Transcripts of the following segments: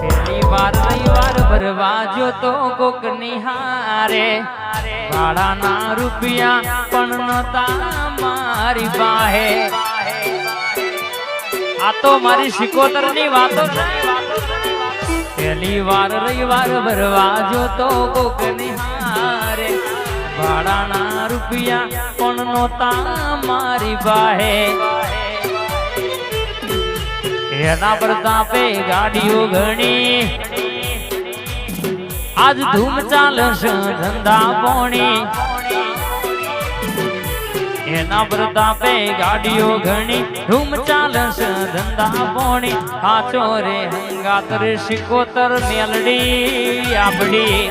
પહેલી વાર ભરવા જો તો કોક નિહારે. ભાડાના રૂપિયા પણ નતા મારી બાહે આ તો મારી શિકોતરની વાતો છે. પહેલી વાર રવિવાર ભરવા જો તો કોક નિહારે. ભાડાના રૂપિયા પણ નોતા મારી બાહે એના પર તાપે ગાડીઓ ઘણી. આજ ધૂમ ચાલશે ધંધા પોણી. એના પ્રતાપે ગાડીઓ ઘણી રૂમ ચાલશે ધંધા પોણી. હાચો રે હંગાત રે શિકોતર, મેલડી આપડી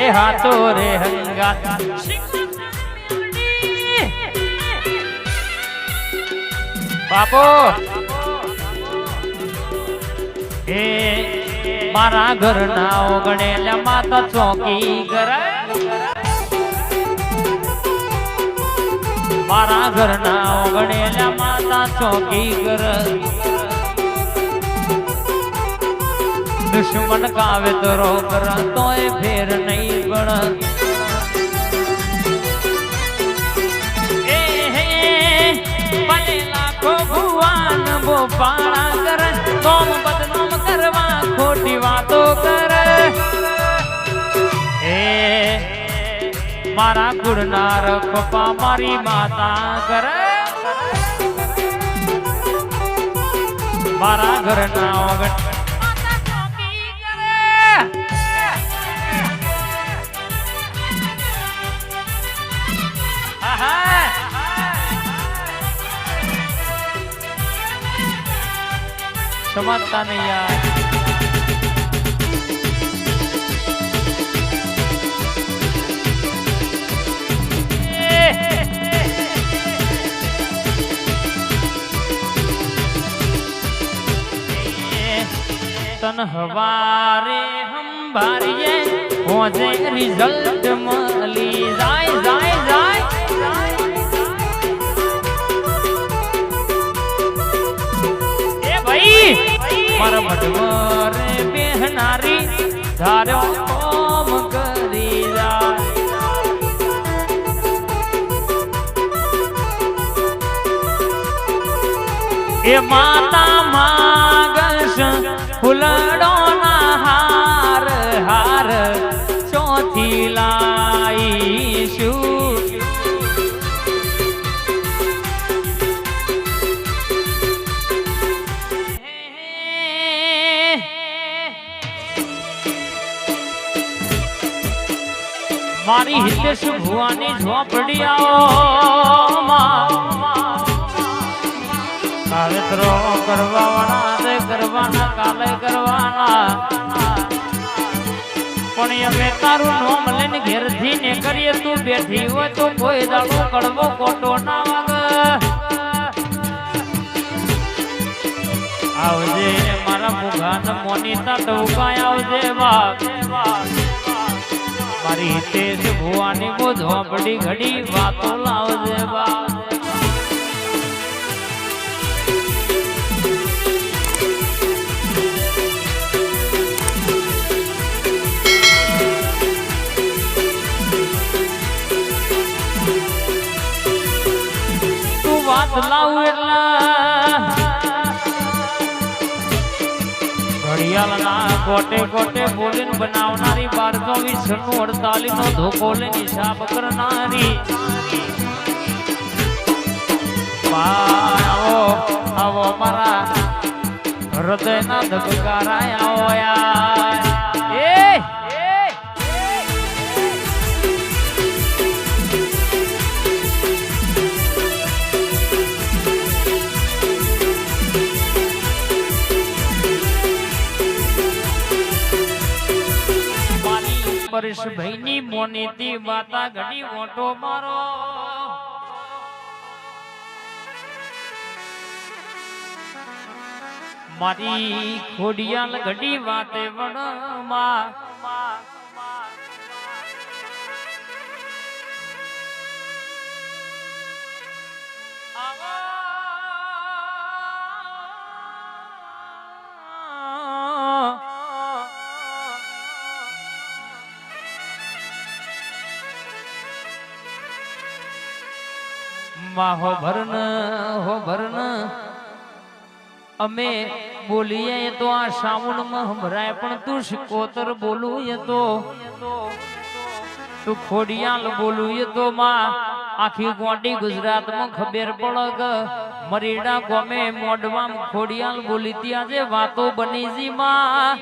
એ હાથો રે, હંગાત. બાપો. એ મારા ઘરના ઓગણેલા માતા ચોકી ઘર. મારા ઘરના ઓગણેલા માતા ચોકી ઘર. દુશ્મન કાવે તો રો કરા, તોય ફેર નહીં પણ મારા ગુણનાર પપ્પા મારી માતા કર મારા ઘરના ઓગણ માતા ચોકી કરે સમજતા નહીં યાર તન હવારે હંભારીએ હોજે રિઝલ્ટ મળી જાય જાય જાય એ ભાઈ મારા મઢવરે બેહનારી ધાર્યો કોમ કરી જાય એ માતા માગશ ફૂલડો મારી હિતેશ ભુવાની ઝોપડી આવો કાવેતરો કરવા વાળા તે કરવાના કાલે કરવાના પણ અમે તારું નોમ લઈને ઘેરથી ને કરીએ તું બેઠી હોય તો કોઈ દાડો કડવો કોટો ના વાગ. આવજે મારા મુઘાન મોનીતા ઉપાય આવજે બાપ. મારી હિતેશ ભુવાની બો ઝોપડી ઘડી વાતો લાવજે બા. તું લાવું એટલે. ઘડિયાળના ગોટે ગોટે બોલીને બનાવનારી બારસો વીસનું અડતાલીસ નો ધોકો લઈને હિસાબ કરનારી. આવો આવો મારા હૃદયના ધબકારા મારી પરેશભાઈની મોનીતી માતા ઘડી મોટો મારો. મારી ખોડિયાલ ઘડી વાતે વડમાં માહો ભરન હો ભરન અમે બોલીએ તો આ શ્રાવણમાં હમરાય પણ તું શિકોતર બોલું તો. તું ખોડિયાલ બોલું એ તો માં, આખી ગોંડી ગુજરાતમાં ખબર પડગ. મરીડા ગોમે મોઢવામ ખોડિયાલ બોલી, ત્યાં જે વાતો બની જી માં.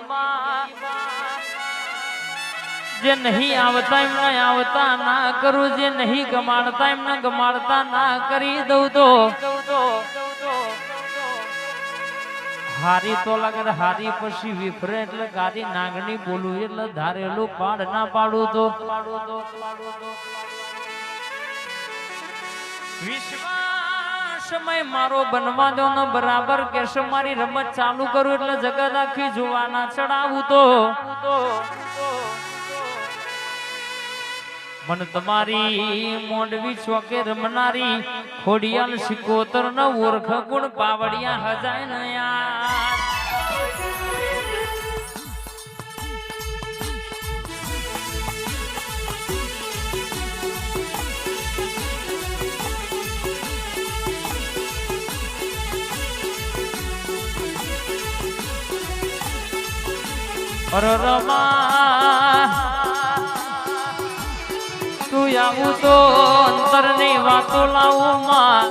જે નહીં આવતા એમને આવતા ના કરું, જે નહીં ગમાડતા એમને ગમાડતા ના કરી દઉં તો. હારી તો લાગે હારી પછી વિફરે એટલે ગાડી નાગણી બોલું એટલે ધારેલું પાડ ના પાડું તો. વિશ્વાસમય મારો બનવા દો ને બરાબર કેશ મારી રમત ચાલુ કરું એટલે જગત આખી જોવાના ચડાવું તો. મન તમારી મોંડવી છોકે રમનારી ખોડિયાલ સિકોતર ન ઓળખ ગુણ પાવડિયા હજાય ન યાર રમા આવું તો અંતરની વાતો લાવું માં.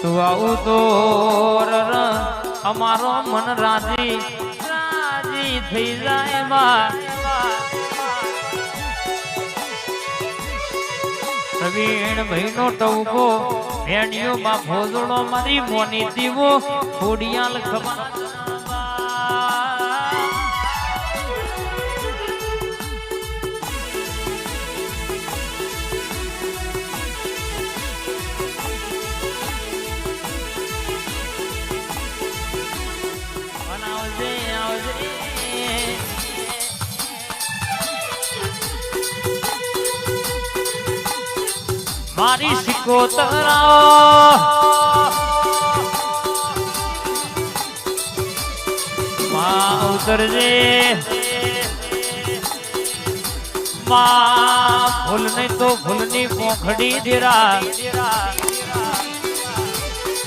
તું આવું તો અમારો મન રાજી રાજી થઈ જાય માં. પ્રવીણ ભાઈ નો ટવકો ભેણિયો માં ભોજડો મારી મોની દીવો, ખોડિયાલ ખબર મારી સિકોતરાઓ માં ઉતરજે. માં ભૂલ નહીં તો ભૂલની પોખડી દેરા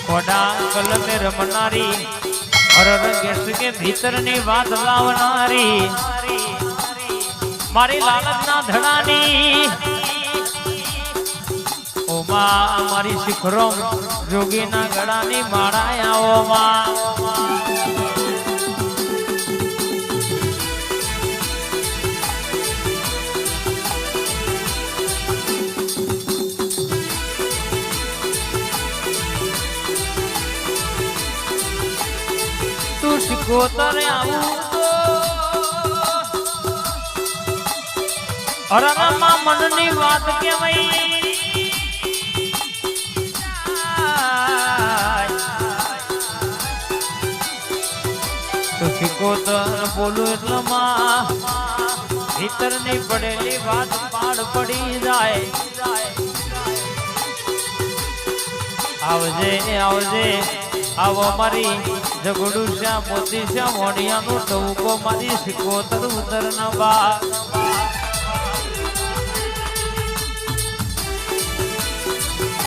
કોડા કલમે રમનારી. હરર કેસ કે ભીતરની વાત લાવનારી. મારી લાલચના ધડાની ઓમા મારી શિખરો જોગીના ગળાની માળાયાઓમાં તું શિકોતરે આવું અરણમાં મનની વાત કેવાય તો શિકોતર બોલું એટલે માં. ભીતરની પડેલી વાત પાડ પડી જાય. આવજે આવજે. આવો મારી ઝઘડું શ્યા મોતી શ્યા મોડિયાનો ટવકો મારી શિકોતર ઉતર ના બા.